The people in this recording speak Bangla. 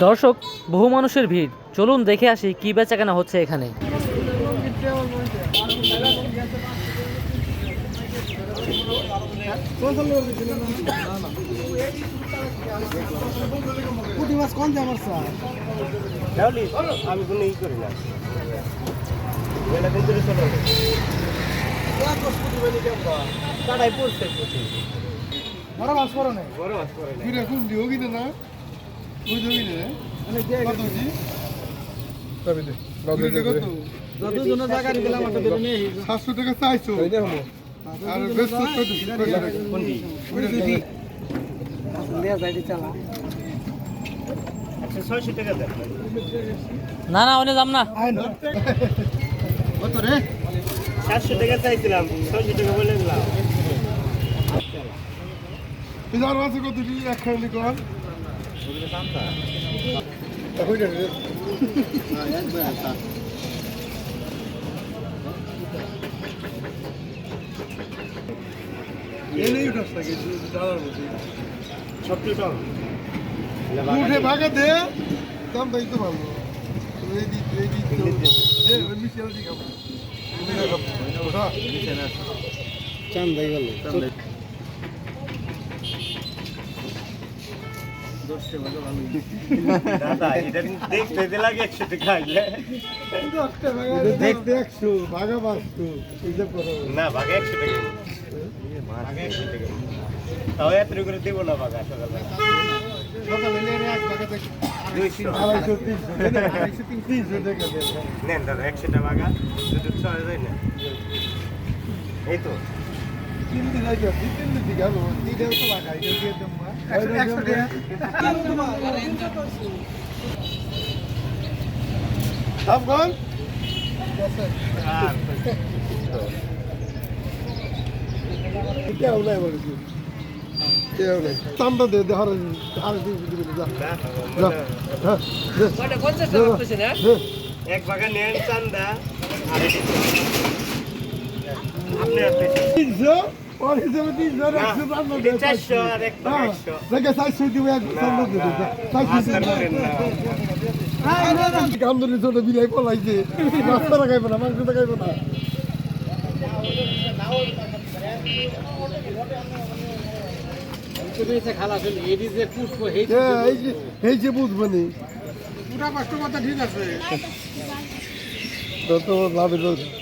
দর্শক বহু মানুষের ভিড়। চলুন দেখে আসি কি বেচাকেনা হচ্ছে এখানে। পুঁটি মাছ কোন আমার স্যার আমি কোনো ই করি না এটা কিন্তু চলে পড়ছে বড় মাছ পড়ো না বড় মাছ করে না। মানে 700 টাকা চাইছো আর আচ্ছা না না ওনে যাম না কত রে সাতশো টাকা চাইছিলাম ছয়শো টাকা বলে দিলাম কত দি এক খালি কর উঠে ভাগা দে দাম তাই তো ভালো রেডি রেডি দে ওই দি চান দেই গেল দাদা এটা দেখতে দিলে লাগে একশো টাকা আইলে দেখতে একশো ভাগা পাঁচশো হিসাব করা না ভাগে একশো টাকা। ভাগে একশো টাকা। তাও এত করে দেবো না ভাগা সকালে নেড়ে এক ভাগা দেখ নেন দাদা একশোটা ভাগা দুটো ছয় যায় না। এই তো। তিন দিন আগে তিন দিন দিকে আলো তিনটাও তো ভাগা এটা দিয়ে দেবো এক ভাগা নেন চান্দা। আপনি ছোট বিলাই পলাইছে খাইবো না। এই যে পুরা কষ্ট কথা ঠিক আছে। তো ছেলে